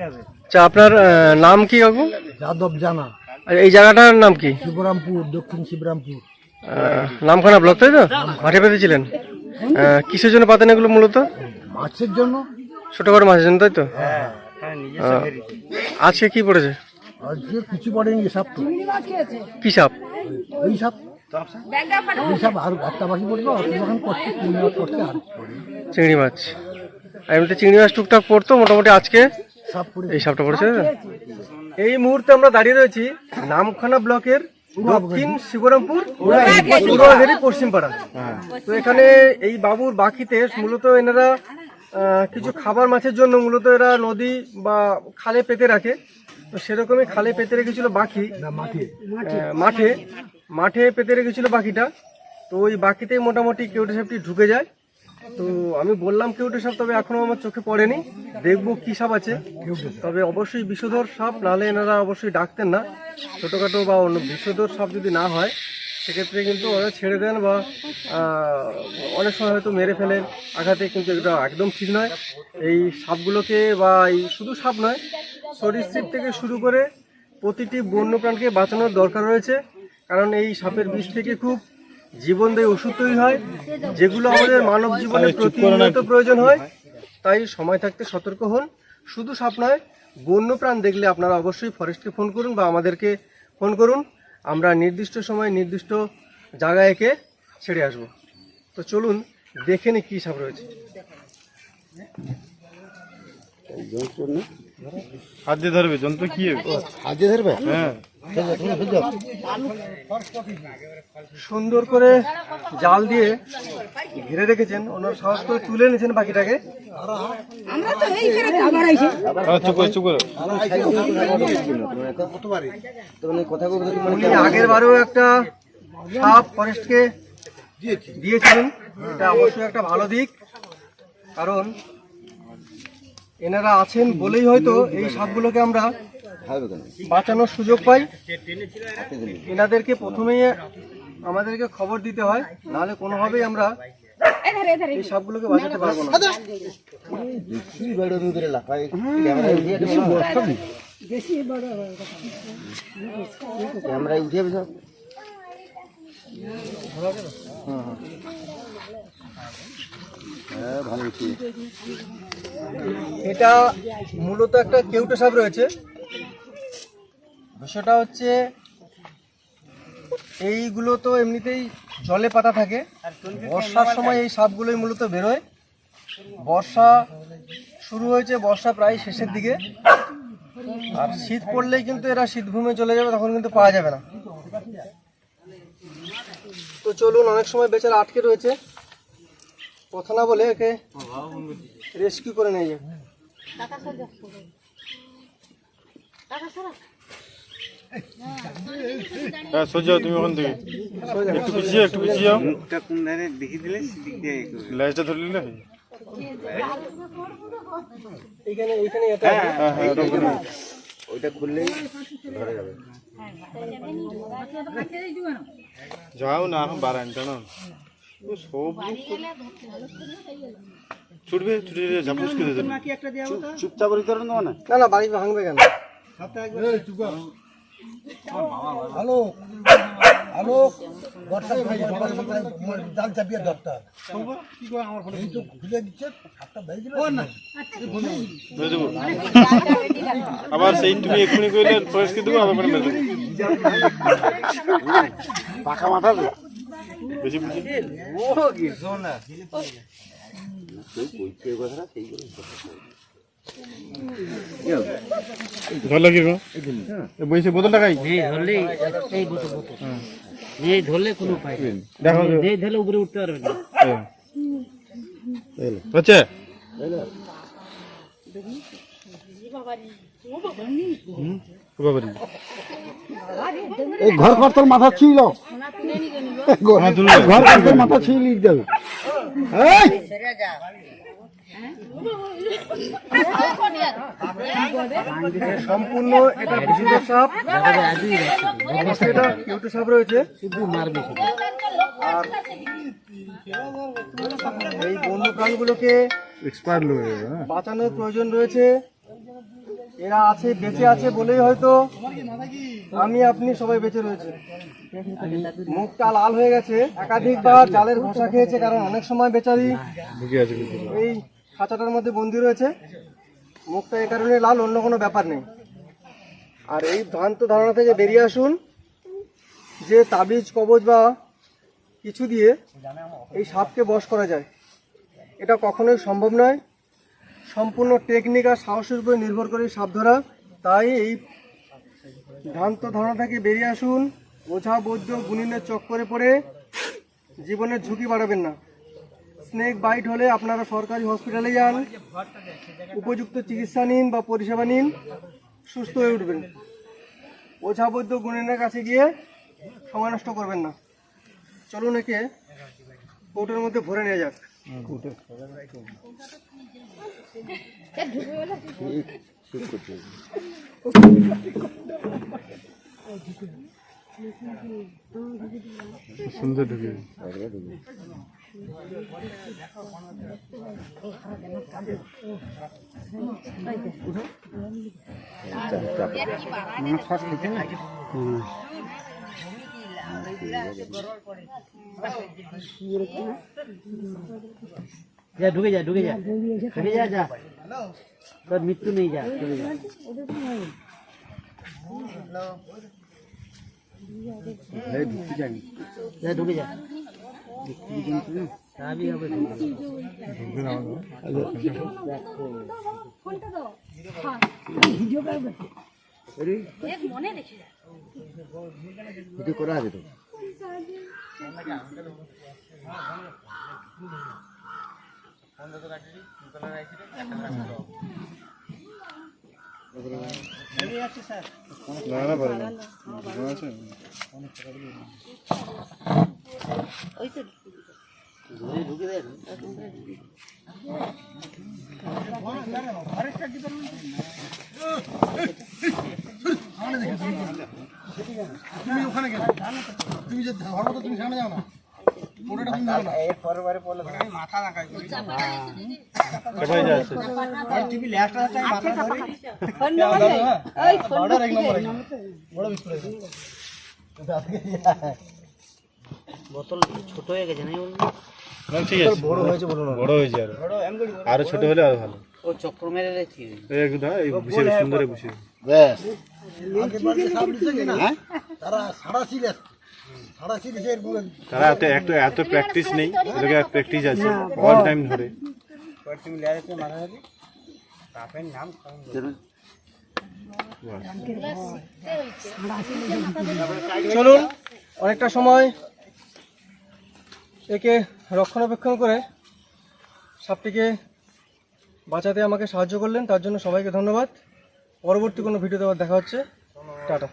আচ্ছা আপনার নাম কি কাকু? যাদব জানা। আর এই জায়গাটার নাম কি? শিবরামপুর দক্ষিণ শিবরামপুর। নামখানা ব্লক তাই তো? মাঠে পেতেছিলেন কিসের জন্য পাতেন এগুলো মূলত? মাছের জন্য? ছোটখাটো মাছের জন্য তাই তো? আহ, আজকে কি পড়েছে? আজকে কিছু পড়েনি সাপ? তো কি সাপ ওই সাপ। চিংড়ি মাছ। আর এমনিতে চিংড়ি মাছ টুকটাক পড়তো মোটামুটি আজকে? এই সাপটা পড়েছে? এই মুহূর্তে আমরা দাঁড়িয়ে রয়েছি নামখানা ব্লকের দক্ষিণ শিবরামপুর পূর্বাঘেরি পশ্চিমপাড়া। তো এখানে এই বাবুর বাকিতে মূলত এনারা কিছু খাবার মাছের জন্য মূলত এরা নদী বা খালে পেতে রাখে। তো সেরকমই খালে পেতে রেখেছিল বাকি। মাঠে। মাঠে। মাঠে পেতে রেখেছিল বাকিটা। তো ওই বাকিতেই মোটামুটি কেউটে সাপটি ঢুকে যায়। তো আমি বললাম কেউটে সাপ তবে এখনও আমার চোখে পড়েনি। দেখব কি সাপ আছে। তবে অবশ্যই বিষধর সাপ, নাহলে এনারা অবশ্যই ডাকতেন না। ছোটোখাটো বা অন্য বিষধর সাপ যদি না হয়, সেক্ষেত্রে কিন্তু ওরা ছেড়ে দেন বা অনেক সময় হয়তো মেরে ফেলেন। আঘাতে কিন্তু এটা একদম ঠিক নয়। এই সাপগুলোকে বা এই শুধু সাপ নয়, সরীসৃপ থেকে শুরু করে প্রতিটি বন্যপ্রাণকে বাঁচানোর দরকার রয়েছে। কারণ এই সাপের বিষ থেকে খুব জীবনদায়ী ওষুধ তৈরি হয় যেগুলো আমাদের মানব জীবনে প্রতিনিয়ত প্রয়োজন হয় তাই সময় থাকতে সতর্ক হন। শুধু সাপ নয় বন্যপ্রাণ দেখলে আপনারা অবশ্যই ফরেস্টকে ফোন করুন বা আমাদেরকে ফোন করুন। আমরা নির্দিষ্ট সময় নির্দিষ্ট জায়গায় একে ছেড়ে আসব। তো চলুন দেখে নি কী সাপ রয়েছে। হাত দিয়ে ধরবে যন্ত্র কি আজকে ধরবে? হ্যাঁ। সুন্দর করে জাল দিয়ে ঘিরে রেখেছেন ওনার সাহস করে তুলে নিয়েছেন পাখিটাকে আগের বারেও একটা সাপ ফরেস্টকে দিয়েছিলেন। এটা অবশ্যই একটা ভালো দিক কারণ এনারা আছেন বলেই হয়তো এই সাপগুলোকে আমরা বাঁচানোর সুযোগ পাই। এনাদেরকে প্রথমেই আমাদেরকে খবর দিতে হয় নাহলে কোনোভাবেই আমরা এই সাপগুলোকে বাঁচাতে পারব না। ক্যামেরায় উঠে যাবে সব হ্যাঁ এটা মূলত একটা কেউটে সাপ রয়েছে। বিষয়টা হচ্ছে, এইগুলো তো এমনিতেই জলে পাতা থাকে। বর্ষার সময় এই সাপগুলোই মূলত বেরোয়। বর্ষা শুরু হয়েছে, বর্ষা প্রায় শেষের দিকে। আর শীত পড়লেই কিন্তু এরা শীতভূমে চলে যাবে, তখন কিন্তু পাওয়া যাবে না। তো চলুন, অনেক সময় বেচারা আটকে রয়েছে। কথা না বলে একে রেস্কিউ করে নিয়ে যাবে হ্যাঁ সোজা তুমি ওখান থেকে। একটু পিছিয়ে একটু পিছিয়ে যাও ল্যাজটা ধরে নিলে? এইখানে এইখানে এটা হ্যাঁ হ্যাঁ ওইটা খুললেই ধরে যাবে। যাও না এখন বাড়ান জানো ও সব ছুটবে ছুটে ঝাপুসকে দিয়ে চুপচাপ করে ধরে নেব না না না বাড়ি ভাঙবে কেন? হ্যালো হ্যালো দরকার ভাই সবার জাল চাপিয়ে দরকার। এই তো খুলে দিচ্ছে সাতটা বেজে দিল। না। আবার সেই তুমি এক্ষুনি করলে ফরেস্টকে দেবো আবার মেরে দেবো পাকা মাথা তো। বেশি বুঝি। ধরলে কি বইছে বোতলটা খাই ধরলে এই বোতল বোতল। এই ধরলে কোনো উপায় দেখো এই ধরলে উপরে উঠতে পারবে না। হচ্ছে? এই ঘর ঘর তোর মাথা ছিল ঘর ঘর তোর মাথা ছিল যাবে এই! সম্পূর্ণ এটা বিশুদ্ধ সাপ এটা কেউটে সাপ রয়েছে। শুধু মারবে আর এই বন্য প্রাণগুলোকে এক্সপায়ার লোক বাঁচানোর প্রয়োজন রয়েছে। এরা আছে, বেঁচে আছে বলেই হয়তো আমি, আপনি সবাই বেঁচে রয়েছে। মুখটা লাল হয়ে গেছে, একাধিকবার জালের ঘষা খেয়েছে, কারণ অনেক সময় বেচারি এই খাঁচাটার মধ্যে বন্দি রয়েছে। মুখটা এই কারণে লাল, অন্য কোনো ব্যাপার নেই। আর এই ভ্রান্ত ধারণা থেকে বেরিয়ে আসুন যে তাবিজ, কবজ বা কিছু দিয়ে এই সাপকে বশ করা যায়। এটা কখনোই সম্ভব নয়। সম্পূর্ণ টেকনিক আর সাহসের উপরে নির্ভর করে সাপ ধরা। তাই এই ভ্রান্ত ধারণা থেকে বেরিয়ে আসুন। ওঝা বৈদ্য গুণিনের চক্করে পড়ে। জীবনের ঝুঁকি বাড়াবেন না। স্নেক বাইট হলে আপনারা সরকারি হসপিটালে যান। উপযুক্ত চিকিৎসা নিন বা পরিষেবা নিন। সুস্থ হয়ে উঠবেন। ওঝা বৈদ্য গুণিনের কাছে গিয়ে সময় নষ্ট করবেন না। চলুন একে কোর্টের মধ্যে ভরে নিয়ে যাক। সুন্দর ঢুকে যা ঢুকে যা ঢুকে যা। ঢুকে যা যা। তোর মৃত্যু নেই যা চলে যা। যা ঢুকে যা। স্বাভাবিক হবে ঢুকে যা। না না পারে না আছে? ধরে ঢুকে তুমি ওখানে গেলে। তুমি যে ধর্ম তো তুমি সামনে যাও না। বোতল ছোট হয়ে গেছে না না ঠিক আছে। বড় হয়েছে বড় হয়েছে আরও। ছোট হলে আরও ভালো। ও চক্র মেরে রেখেছি। এই বুঝে সুন্দর না? তারা সারা সিরিয়াসের তারা এত একটু এত প্র্যাকটিস নেই এদেরকে প্র্যাকটিস আছে অল টাইম ধরে। চলুন অনেকটা সময় একে রক্ষণাবেক্ষণ করে সাপটিকে বাঁচাতে আমাকে সাহায্য করলেন তার জন্য সবাইকে ধন্যবাদ। পরবর্তী কোনো ভিডিও দেওয়ার দেখা হচ্ছে। টাটা।